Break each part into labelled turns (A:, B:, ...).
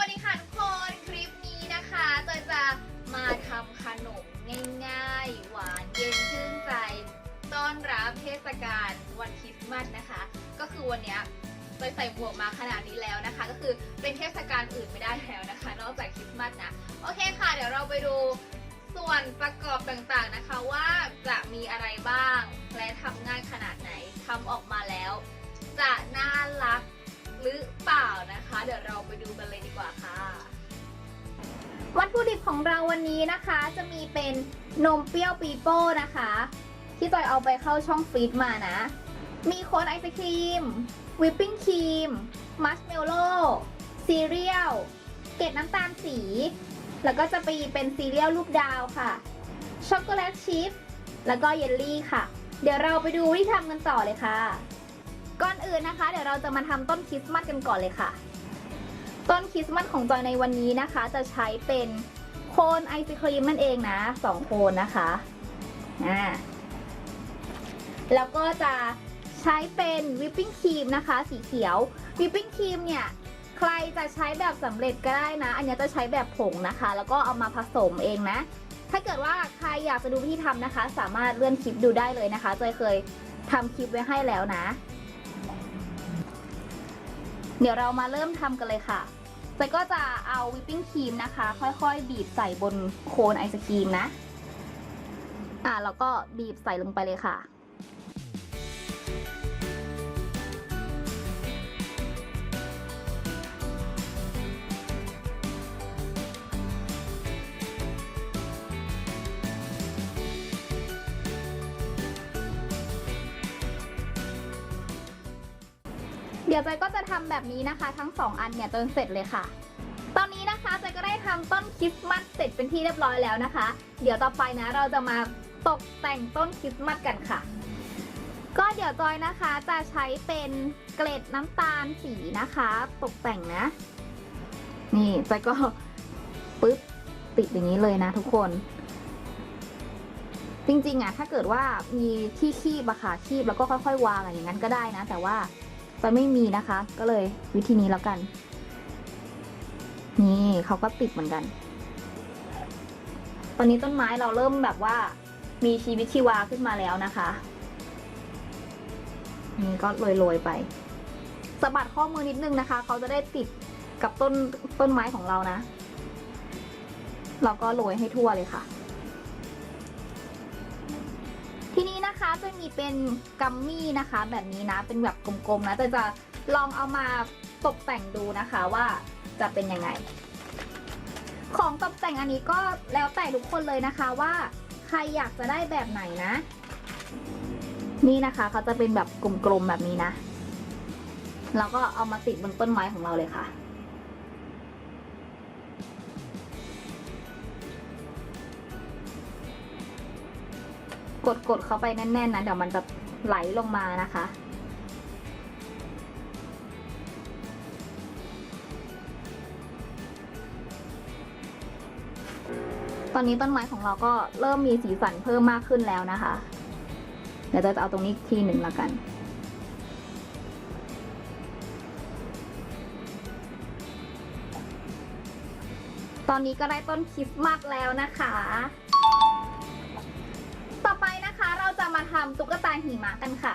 A: วัสดีค่ะทุกคน คลิปนี้นะคะเตยจะ
B: มา
A: ทำขนมง่ายๆ หวานเย็นชื่นใจ ต้อนรับเทศกาลวันคริ
B: สต์มาสนะคะ ก็คือวันนี้เตยใส่หมวกมาขนาดนี้แล้วนะคะ ก็คือเป็นเทศกาลอื่นไม่ได้แล้วนะคะ นอกจากคริสต์มาสนะ โอเคค่ะ เดี๋ยวเราไปดูส่วนประกอบต่างๆนะคะว่าจะมีอะไรบ้างและทำง่ายขนาดไหนทำออกมาแล้ว จะน่ารัก หรือเปล่านะคะ เดี๋ยวเราไปดูกันเลยดีกว่าค่ะ วัตถุดิบของเราวันนี้นะคะ จะมีเป็นนมเปรี้ยวปีโป้นะคะ ที่จอยเอาไปเข้าช่องฟรีซมานะ มีโคนไอศครีมวิปปิ้งครีมมัชเมลโล่ซีเรียลเกล็ดน้ำตาลสี แล้วก็จะไปเป็นซีเรียลรูปดาวค่ะ ช็อกโกแลตชิพแล้วก็เยลลี่ค่ะ เดี๋ยวเราไปดูวิธีทำกันต่อเลยค่ะ ก่อนอื่นนะคะ เดี๋ยวเราจะมาทำต้นคริสต์มาสกันก่อนเลยค่ะ ต้นคริสต์มาสของจอยในวันนี้นะคะ จะใช้เป็นโคนไอศครีมนั่นเองนะสองโคนนะคะอ่าแล้วก็จะใช้เป็นวิปปิ้งครีมนะคะ สีเขียววิปปิ้งครีมเนี่ยใครจะใช้แบบสำเร็จก็ได้นะ อันนี้จะใช้แบบผงนะคะ แล้วก็เอามาผสมเองนะ ถ้าเกิดว่าใครอยากจะดูวิธีทำนะคะ สามารถเลื่อนคลิปดูได้เลยนะคะจอยเคยทำคลิปไว้ให้แล้วนะ เดี๋ยวเรามาเริ่มทำกันเลยค่ะจะก็จะเอาวิปปิ้งครีมนะคะ ค่อยๆ บีบใส่บนโคนไอศครีมนะ อ่าแล้วก็บีบใส่ลงไปเลยค่ะ ดี๋ยวจอยก็จะทำแบบนี้นะคะ ทั้งสองอันเนี่ยจนเสร็จเลยค่ะ ตอนนี้นะคะจอยก็ได้ทำต้นคริสต์มาสเสร็จเป็นที่เรียบร้อยแล้วนะคะ เดี๋ยวต่อไปนะเราจะมาตกแต่งต้นคริสต์มาสกันค่ะ ก็เดี๋ยวจอยนะคะจะใช้เป็นเกล็ดน้ำตาลสีนะคะ ตกแต่งนะ นี่จอยก็ปึ๊บติดอย่างนี้เลยนะทุกคน จริงๆอะถ้าเกิดว่ามีที่คีบอะค่ะคีบแล้วก็ค่อยๆ วางอะอย่างนั้นก็ได้นะ แต่ว่า จอยไม่มีนะคะ ก็เลยวิธีนี้แล้วกัน นี่เขาก็ติดเหมือนกัน ตอนนี้ต้นไม้เราเริ่มแบบว่า มีชีวิตชีวาขึ้นมาแล้วนะคะ นี่ก็โรยๆไปสะบัดข้อมือนิดนึงนะคะ เขาจะได้ติดกับต้นต้นไม้ของเรานะ เราก็โรยให้ทั่วเลยค่ะ จะมีเป็นกัมมี่นะคะ แบบนี้นะเป็นแบบกลมๆนะจะจะลองเอามาตกแต่งดูนะคะว่าจะเป็นยังไง ของตกแต่งอันนี้ก็แล้วแต่ทุกคนเลยนะคะว่าใครอยากจะได้แบบไหนนะ นี่นะคะเขาจะเป็นแบบกลมๆแบบนี้นะ แล้วก็เอามาติดบนต้นไม้ของเราเลยค่ะ กดกดเข้าไปแน่นๆนะเดี๋ยวมันจะไหลลงมานะคะ ตอนนี้ต้นไม้ของเราก็เริ่มมีสีสันเพิ่มมากขึ้นแล้วนะคะ เดี๋ยวจะเอาตรงนี้อีกทีหนึ่งแล้วกันตอนนี้ก็ได้ต้นคริสต์มาสแล้วนะคะ มาทำตุ๊กตาหิมะกันค่ะ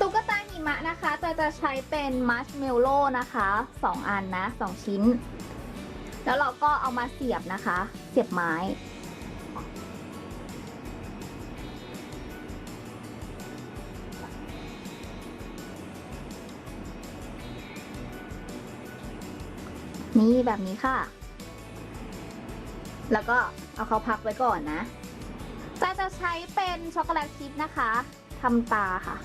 B: ตุ๊กตาหิมะนะคะ จะจะใช้เป็นมัชเมลโล่นะคะสองอันนะสองชิ้น แล้วเราก็เอามาเสียบนะคะ เสียบไม้นี่แบบนี้ค่ะ แล้วก็เอาเขาพักไว้ก่อนนะ จะจะใช้เป็นช็อกโกแลตชิพนะคะทำตาค่ะ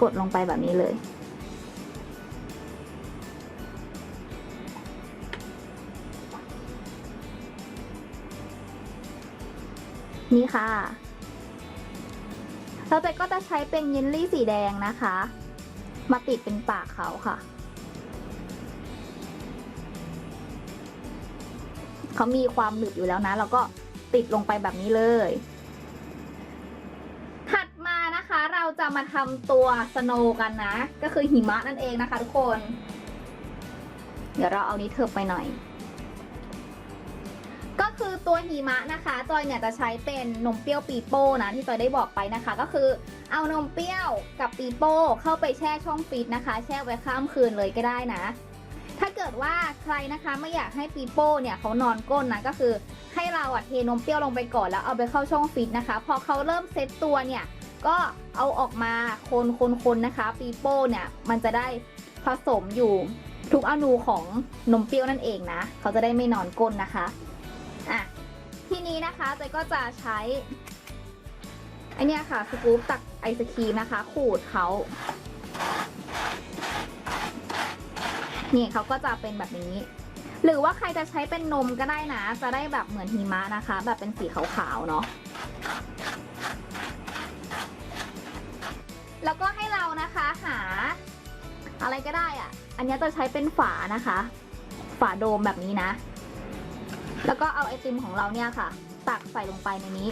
B: กดลงไปแบบนี้เลย นี่ค่ะเราจะก็จะใช้เป็นเยลลี่สีแดงนะคะ มาติดเป็นปากเขาค่ะ เขามีความหนึบอยู่แล้วนะเราก็ ติดลงไปแบบนี้เลย ถัดมานะคะเราจะมาทำตัวสโนว์กันนะ ก็คือหิมะนั่นเองนะคะทุกคน เดี๋ยวเราเอานี้เถิบไปหน่อย ก็
A: คือตัวหิมะนะคะ จอยเนี่ยจะใช้เป็นนมเปรี้ยวปีโป้นะที่จอยได้บอกไปนะคะ ก็คือเอานมเปรี้ยวกับปีโป้เข้าไปแช่ช่องฟรีซนะคะ แช่ไว้ข้ามคืนเลยก็ได้นะถ้า เกิดว่าใครนะคะไม่อยากให้ปีโป้เนี่ยเขานอนก้นนะก็คือให้เราอะเทนมเปรี้ยวลงไปก่อนแล้วเอาไปเข้าช่องฟรีซนะคะ พอเขาเริ่มเซตตัวเนี่ยก็เอาออกมาคนคนคนนะคะ ปีโป้เนี่ยมันจะได้ผสมอยู่ทุกอนูของนมเปรี้ยวนั่นเองนะเขาจะได้ไม่นอนก้นนะคะอะทีนี้นะคะจอยก็จะใช้ไอเนี้ยค่ะสกู๊ปตักไอศครีมนะคะ ขูดเขา นี่เขาก็จะเป็นแบบนี้ หรือว่าใครจะใช้เป็นนมก็ได้นะ จะได้แบบเหมือนหิมะนะคะ แบบเป็นสีขาวๆเนาะแล้วก็ให้เรานะคะหา อะไรก็ได้อะ่ะอันนี้จะใช้เป็นฝานะคะ ฝาโดมแบบนี้นะ แล้วก็เอาไอติมของเราเนี่ยค่ะ ตักใส่ลงไปในนี้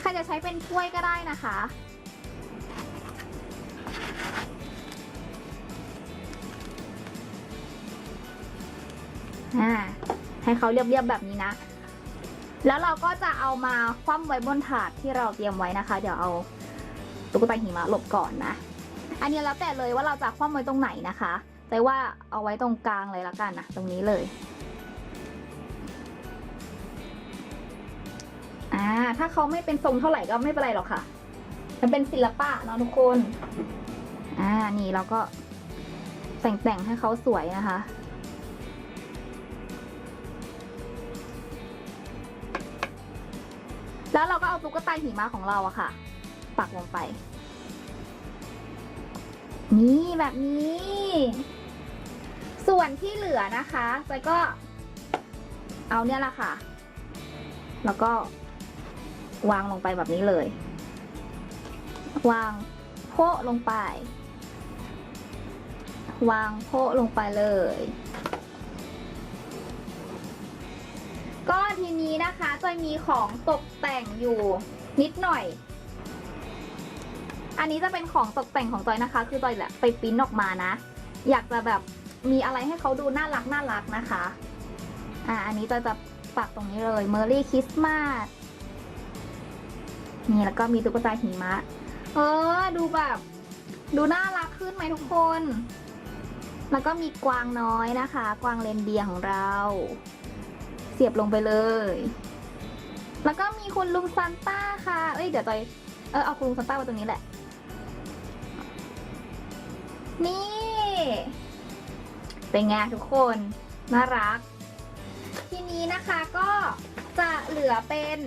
A: ใครจะใช้เป็นถ้วยก็ได้นะคะ อ่าให้เขาเรียบๆแบบนี้นะ แล้วเราก็จะเอามาคว่ำไว้บนถาดที่เราเตรียมไว้นะคะ เดี๋ยวเอาตุ๊กตาหิมะหลบก่อนนะ อันนี้แล้วแต่เลยว่าเราจะคว่ำไว้ตรงไหนนะคะแต่ว่าเอาไว้ตรงกลางเลยละกันนะตรงนี้เลยอ่าถ้าเขาไม่เป็นทรงเท่าไหร่ก็ไม่เป็นไรหรอกค่ะ มันเป็นศิลปะเนาะทุกคน อ่านี่เราก็แต่งๆให้เขาสวยนะคะ แล้วเราก็เอาตุ๊กตาหิมะของเราอะค่ะ ปักลงไป นี่แบบนี้ ส่วนที่เหลือนะคะจอยก็เอาเนี่ยแหละค่ะ แล้วก็วางลงไปแบบนี้เลย วางโพะลงไป วางโพะลงไปเลย ก็ทีนี้นะคะจอยมีของตกแต่งอยู่นิดหน่อย อันนี้จะเป็นของตกแต่งของจอยนะคะ คือจอยแหละไปปิ้นออกมานะ อยากจะแบบมีอะไรให้เขาดูน่ารักน่ารักนะคะ อ่า อันนี้จอยจะปักตรงนี้เลย Merry Christmas นี่แล้วก็มีตุ๊กตาหิมะ เออ ดูแบบ ดูน่ารักขึ้นไหมทุกคน แล้วก็มีกวางน้อยนะคะ กวางเลนเดียของเรา เสียบลงไปเลย แล้วก็มีคุณลุงซันต้าค่ะ เอ้ยเดี๋ยวจอยเออเอาคุณลุงซันต้าไว้ตรงนี้แหละ นี่ เป็นไงทุกคนน่ารัก ทีนี้นะคะก็จะเหลือเป็น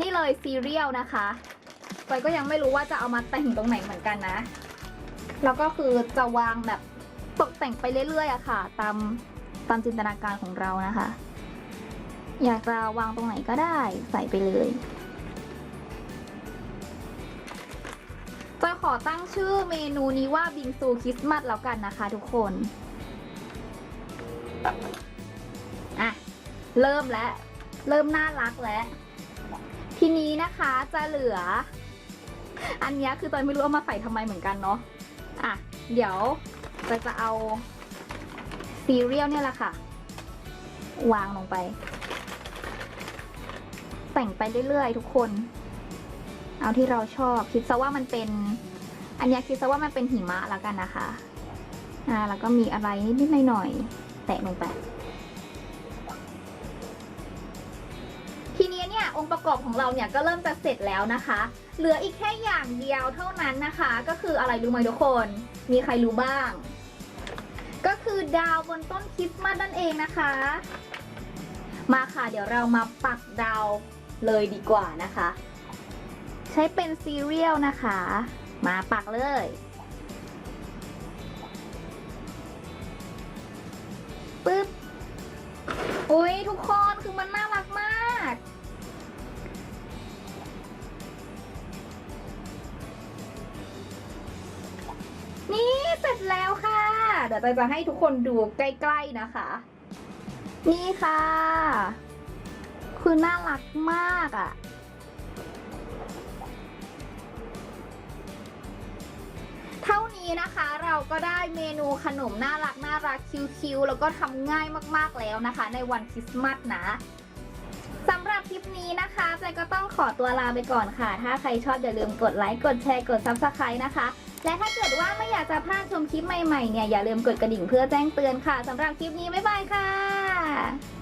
A: นี่เลยซีเรียลนะคะจอยก็ยังไม่รู้ว่าจะเอามาแต่งตรงไหนเหมือนกันนะ แล้วก็คือจะวางแบบตกแต่งไปเรื่อยๆอะค่ะ ตามตามจินตนาการของเรานะคะ อยากจะวางตรงไหนก็ได้ใส่ไปเลยจอยขอตั้งชื่อเมนูนี้ว่าบิงซูคริสต์มาสแล้วกันนะคะทุกคนอะเริ่มแล้ว เริ่มน่ารักแล้ว ทีนี้นะคะจะเหลือ อันนี้คือจอยไม่รู้เอามาใส่ทำไมเหมือนกันเนาะอะ เดี๋ยวจอยจะเอาซีเรียลเนี่ยแหละค่ะ วางลงไป แต่งไปเรื่อยๆ ทุกคน เอาที่เราชอบคิดซะว่ามันเป็น อันนี้คิดซะว่ามันเป็นหิมะแล้วกันนะคะ อ่า แล้วก็มีอะไรนิดๆหน่อยๆแตะลงไปทีนี้เนี่ยองค์ประกอบของเราเนี่ยก็เริ่มจะเสร็จแล้วนะคะ เหลืออีกแค่อย่างเดียวเท่านั้นนะคะ ก็คืออะไรรู้ไหมทุกคน มีใครรู้บ้าง ก็คือดาวบนต้นคริสต์มาสนั่นเองนะคะ มาค่ะเดี๋ยวเรามาปักดาว เลยดีกว่านะคะ ใช้เป็นซีเรียลนะคะ มาปักเลยปึ๊บอุ้ยทุกคนคือมันน่ารักมาก นี่เสร็จแล้วค่ะ เดี๋ยวจอยจะให้ทุกคนดูใกล้ ๆ นะคะ นี่ค่ะ คือน่ารักมากอะ่ะ เท่านี้นะคะเราก็ได้เมนูขนมน่ารักน่ารักคิ้วๆ แล้วก็ทำง่ายมากๆแล้วนะคะ ในวันคริสต์มาสนะสำหรับคลิปนี้นะคะใจก็ต้องขอตัวลาไปก่อนค่ะ ถ้าใครชอบอย่าลืมกดไลค์ กดแชร์ กด Subscribe นะคะ และถ้าเกิดว่าไม่อยากจะพลาดชมคลิปใหม่ๆเนี่ยอย่าลืมกดกระดิ่งเพื่อแจ้งเตือนค่ะสำหรับคลิปนี้ บ๊ายบายค่ะ